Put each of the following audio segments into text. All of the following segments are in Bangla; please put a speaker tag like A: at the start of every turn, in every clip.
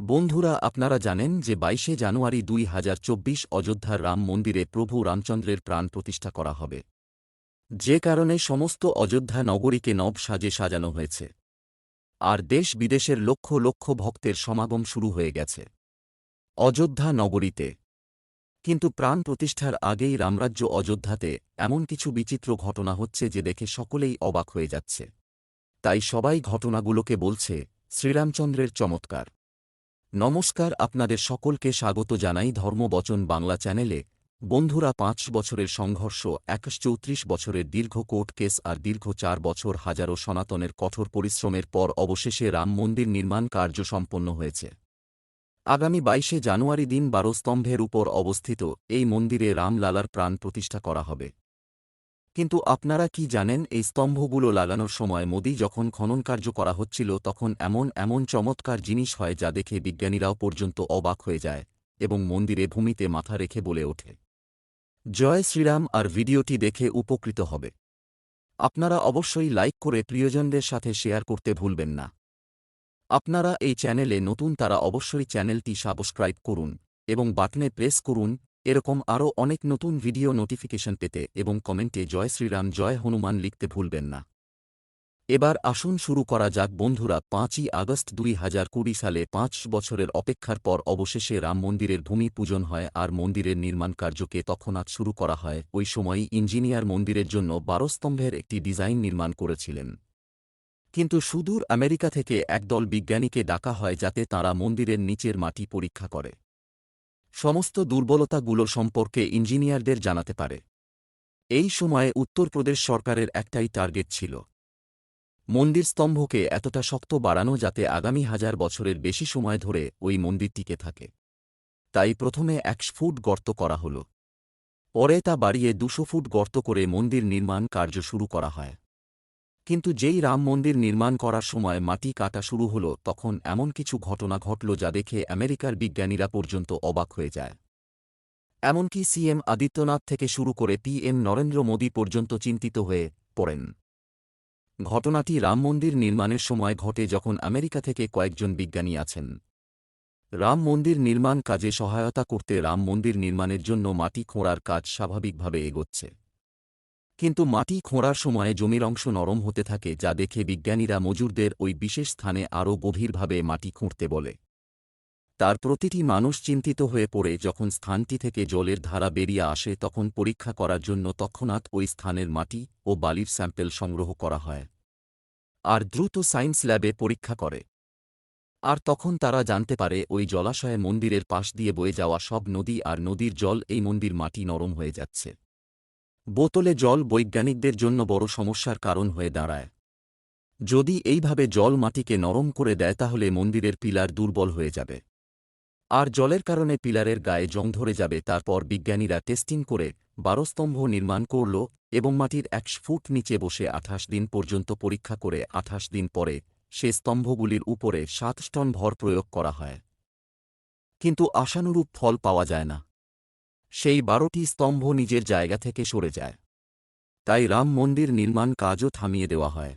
A: বন্ধুরা, আপনারা জানেন যে বাইশে জানুয়ারি দুই হাজার চব্বিশ অযোধ্যার রাম মন্দিরে প্রভু রামচন্দ্রের প্রাণ প্রতিষ্ঠা করা হবে। যে কারণে সমস্ত অযোধ্যা নগরীকে নব সাজে সাজানো হয়েছে। আর দেশ বিদেশের লক্ষ লক্ষ ভক্তের সমাগম শুরু হয়ে গেছে। অযোধ্যা নগরীতে। কিন্তু প্রাণ প্রতিষ্ঠার আগেই রামরাজ্য অযোধ্যাতে এমন কিছু বিচিত্র ঘটনা হচ্ছে যে দেখে সকলেই অবাক হয়ে যাচ্ছে। তাই সবাই ঘটনাগুলোকে বলছে, শ্রীরামচন্দ্রের চমৎকার। নমস্কার আপনাদের সকলকে স্বাগত জানাই ধর্মবচন বাংলা চ্যানেলে। বন্ধুরা, পাঁচ বছরের সংঘর্ষ, একাশ চৌত্রিশ বছরের দীর্ঘ কোর্ট কেস আর দীর্ঘ চার বছর হাজারো সনাতনের কঠোর পরিশ্রমের পর অবশেষে রাম মন্দির নির্মাণ কার্য সম্পন্ন হয়েছে। আগামী বাইশে জানুয়ারি দিন বারো স্তম্ভের উপর অবস্থিত এই মন্দিরে রামলালার প্রাণ প্রতিষ্ঠা করা হবে। কিন্তু আপনারা কি জানেন, এই স্তম্ভগুলো লাগানোর সময় মোদি যখন খনন কার্য করা হচ্ছিল, তখন এমন এমন চমৎকার জিনিস হয় যা দেখে বিজ্ঞানীরাও পর্যন্ত অবাক হয়ে যায় এবং মন্দিরে ভূমিতে মাথা রেখে বলে ওঠে। জয় শ্রীরাম, আর ভিডিওটি দেখে উপকৃত হবে। আপনারা অবশ্যই লাইক করে প্রিয়জনদের সাথে শেয়ার করতে ভুলবেন না। আপনারা এই চ্যানেলে নতুন তারা অবশ্যই চ্যানেলটি সাবস্ক্রাইব করুন এবং বাটনে প্রেস করুন এরকম আরও অনেক নতুন ভিডিও নোটিফিকেশন পেতে এবং কমেন্টে জয় শ্রীরাম, জয় হনুমান লিখতে ভুলবেন না। এবার আসুন শুরু করা যাক বন্ধুরা, পাঁচই আগস্ট দুই হাজার কুড়ি সালে পাঁচ বছরের অপেক্ষার পর অবশেষে রাম মন্দিরের ভূমি পূজন হয় আর মন্দিরের নির্মাণ কার্যকে তৎক্ষণাৎ শুরু করা হয়। ওই সময়ই ইঞ্জিনিয়ার মন্দিরের জন্য বারো স্তম্ভের একটি ডিজাইন নির্মাণ করেছিলেন। কিন্তু সুদূর আমেরিকা থেকে একদল বিজ্ঞানীকে ডাকা হয় যাতে তাঁরা মন্দিরের নিচের মাটি পরীক্ষা করে। সমস্ত দুর্বলতাগুলো সম্পর্কে ইঞ্জিনিয়ারদের জানাতে পারে। এই সময়ে উত্তরপ্রদেশ সরকারের একটাই টার্গেট ছিল। মন্দির স্তম্ভকে এতটা শক্ত বাড়ানো যাতে আগামী হাজার বছরের বেশি সময় ধরে ওই মন্দির টিকে থাকে। তাই প্রথমে একশ ফুট গর্ত করা হল। পরে তা বাড়িয়ে দুশো ফুট গর্ত করে মন্দির নির্মাণ কার্য শুরু করা হয়। কিন্তু যেই রাম মন্দির নির্মাণ করার সময় মাটি কাটা শুরু হল, তখন এমন কিছু ঘটনা ঘটল যা দেখে আমেরিকার বিজ্ঞানীরা পর্যন্ত অবাক হয়ে যায়। এমনকি সিএম আদিত্যনাথ থেকে শুরু করে পিএম নরেন্দ্র মোদী পর্যন্ত চিন্তিত হয়ে পড়েন। ঘটনাটি রাম মন্দির নির্মাণের সময় ঘটে যখন আমেরিকা থেকে কয়েকজন বিজ্ঞানী আছেন। রাম মন্দির নির্মাণ কাজে সহায়তা করতে রাম মন্দির নির্মাণের জন্য মাটি খোঁড়ার কাজ স্বাভাবিকভাবে এগোচ্ছে। কিন্তু মাটি খোঁড়ার সময়ে জমির অংশ নরম হতে থাকে, যা দেখে বিজ্ঞানীরা মজুরদের ওই বিশেষ স্থানে আরও গভীরভাবে মাটি খুঁড়তে বলে। তার প্রতিটি মানুষ চিন্তিত হয়ে পড়ে, যখন স্থানটি থেকে জলের ধারা বেরিয়ে আসে, তখন পরীক্ষা করার জন্য তৎক্ষণাৎ ওই স্থানের মাটি ও বালির স্যাম্পেল সংগ্রহ করা হয় আর দ্রুত সায়েন্স ল্যাবে পরীক্ষা করে। আর তখন তারা জানতে পারে, ওই জলাশয়ে মন্দিরের পাশ দিয়ে বয়ে যাওয়া সব নদী আর নদীর জল এই মন্দির মাটি নরম হয়ে যাচ্ছে। বোতলে জল বৈজ্ঞানিকদের জন্য বড় সমস্যার কারণ হয়ে দাঁড়ায়। যদি এইভাবে জল মাটিকে নরম করে দেয় তাহলে মন্দিরের পিলার দুর্বল হয়ে যাবে। আর জলের কারণে পিলারের গায়ে জং ধরে যাবে, তারপর বিজ্ঞানীরা টেস্টিং করে বারো স্তম্ভ নির্মাণ করল এবং মাটির একশ ফুট নিচে বসে আঠাশ দিন পর্যন্ত পরীক্ষা করে আঠাশ দিন পরে সে স্তম্ভগুলির উপরে সাত টন ভর প্রয়োগ করা হয়। কিন্তু আশানুরূপ ফল পাওয়া যায় না। সেই বারোটি স্তম্ভ নিজের জায়গা থেকে সরে যায়। তাই রাম মন্দির নির্মাণ কাজও থামিয়ে দেওয়া হয়।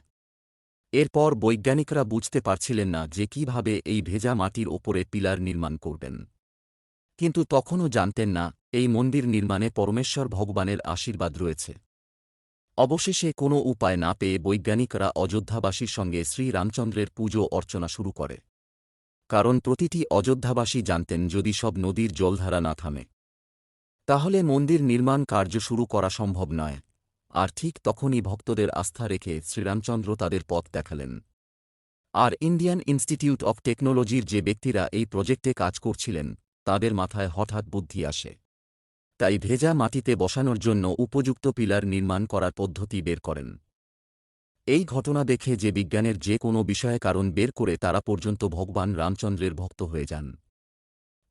A: এরপর বৈজ্ঞানিকরা বুঝতে পারছিলেন না যে কীভাবে এই ভেজা মাটির ওপরে পিলার নির্মাণ করবেন। কিন্তু তখনও জানতেন না, এই মন্দির নির্মাণে পরমেশ্বর ভগবানের আশীর্বাদ রয়েছে। অবশেষে কোনো উপায় না পেয়ে বৈজ্ঞানিকরা অযোধ্যাবাসীর সঙ্গে শ্রীরামচন্দ্রের পুজো অর্চনা শুরু করে। কারণ প্রতিটি অযোধ্যাবাসী জানতেন যদি সব নদীর জলধারা না থামে। তাহলে মন্দির নির্মাণ কার্য শুরু করা সম্ভব নয়। আর ঠিক তখনই ভক্তদের আস্থা রেখে শ্রীরামচন্দ্র তাদের পথ দেখালেন। আর ইন্ডিয়ান ইনস্টিটিউট অব টেকনোলজির যে ব্যক্তিরা এই প্রজেক্টে কাজ করছিলেন, তাদের মাথায় হঠাৎ বুদ্ধি আসে। তাই ভেজা মাটিতে বসানোর জন্য উপযুক্ত পিলার নির্মাণ করার পদ্ধতি বের করেন। এই ঘটনা দেখে যে বিজ্ঞানের যে কোনো বিষয়ে কারণ বের করে তারা পর্যন্ত ভগবান রামচন্দ্রের ভক্ত হয়ে যান।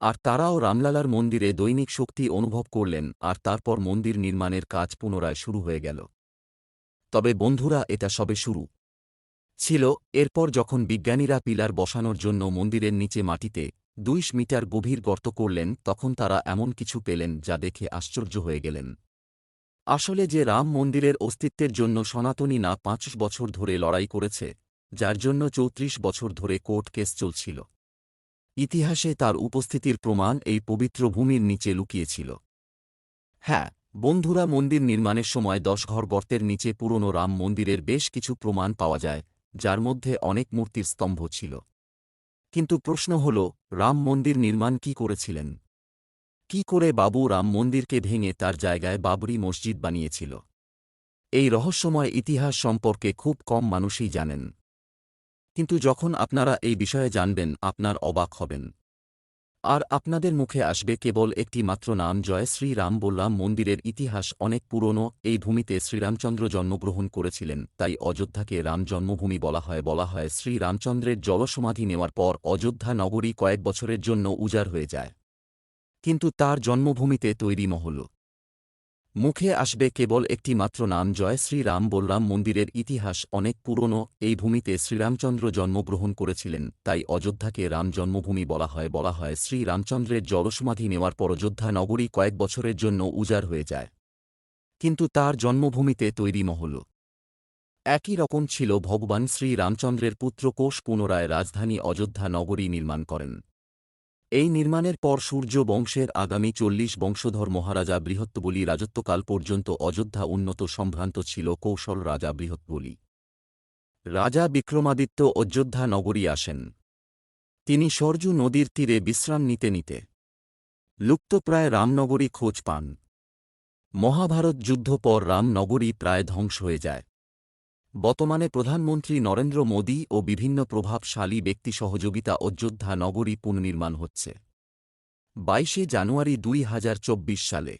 A: আর তারাও রামলালার মন্দিরে দৈনিক শক্তি অনুভব করলেন, আর তারপর মন্দির নির্মাণের কাজ পুনরায় শুরু হয়ে গেল। তবে বন্ধুরা, এটা সবে শুরু। ছিল, এরপর যখন বিজ্ঞানীরা পিলার বসানোর জন্য মন্দিরের নিচে মাটিতে দুইশ মিটার গভীর গর্ত করলেন, তখন তারা এমন কিছু পেলেন যা দেখে আশ্চর্য হয়ে গেলেন। আসলে যে রাম মন্দিরের অস্তিত্বের জন্য সনাতনী না পাঁচ বছর ধরে লড়াই করেছে, যার জন্য চৌত্রিশ বছর ধরে কোর্ট কেস চলছিল। ইতিহাসে তার উপস্থিতির প্রমাণ এই পবিত্র ভূমির নিচে লুকিয়েছিল। হ্যাঁ বন্ধুরা মন্দির নির্মাণের সময় দশঘর গর্তের নিচে পুরনো রাম মন্দিরের বেশ কিছু প্রমাণ পাওয়া যায়, যার মধ্যে অনেক মূর্তির স্তম্ভ ছিল। কিন্তু প্রশ্ন হল, রাম মন্দির নির্মাণ কি করেছিলেন? কি করে বাবু রাম মন্দিরকে ভেঙে তার জায়গায় বাবরি মসজিদ বানিয়েছিল? এই রহস্যময় ইতিহাস সম্পর্কে খুব কম মানুষই জানেন। কিন্তু যখন আপনারা এই বিষয়ে জানবেন, আপনার অবাক হবেন। আর আপনাদের মুখে আসবে কেবল একটি মাত্র নাম জয় শ্রীরাম বললাম মন্দিরের ইতিহাস। অনেক পুরনো এই ভূমিতে শ্রীরামচন্দ্র জন্মগ্রহণ করেছিলেন, তাই অযোধ্যাকে রাম জন্মভূমি বলা হয়। বলা হয় শ্রীরামচন্দ্রের জলসমাধি নেওয়ার পর অযোধ্যা নগরী কয়েক বছরের জন্য উজাড় হয়ে যায়। কিন্তু তার জন্মভূমিতে তৈরি মহল মুখে আসবে কেবল একটি মাত্র নাম জয় শ্রীরাম বলরাম মন্দিরের ইতিহাস। অনেক পুরনো এই ভূমিতে শ্রীরামচন্দ্র জন্মগ্রহণ করেছিলেন, তাই অযোধ্যাকে রাম জন্মভূমি বলা হয় বলা হয় শ্রীরামচন্দ্রের জলসমাধি নেওয়ার পর অযোধ্যা নগরী কয়েক বছরের জন্য উজাড় হয়ে যায়। কিন্তু তার জন্মভূমিতে তৈরি মহল একই রকম ছিল। ভগবান শ্রীরামচন্দ্রের পুত্র কোষ পুনরায় রাজধানী অযোধ্যা নগরী নির্মাণ করেন। এই নির্মাণের পর সূর্য বংশের আগামী চল্লিশ বংশধর মহারাজা বৃহত্তবলী রাজত্বকাল পর্যন্ত অযোধ্যা উন্নত সম্ভ্রান্ত ছিল কৌশল রাজা বৃহত্বলী রাজা বিক্রমাদিত্য অযোধ্যা নগরী আসেন। তিনি সরজু নদীর তীরে বিশ্রাম নিতে নিতে লুপ্তপ্রায় রামনগরী খোঁজ পান। মহাভারত যুদ্ধ পর রামনগরী প্রায় ধ্বংস হয়ে যায়। বর্তমানে প্রধানমন্ত্রী নরেন্দ্র মোদী ও বিভিন্ন প্রভাবশালী ব্যক্তি সহযোগিতা অযোধ্যা নগরী পুনর্নির্মাণ হচ্ছে। বাইশে জানুয়ারি দুই হাজার চব্বিশ সালে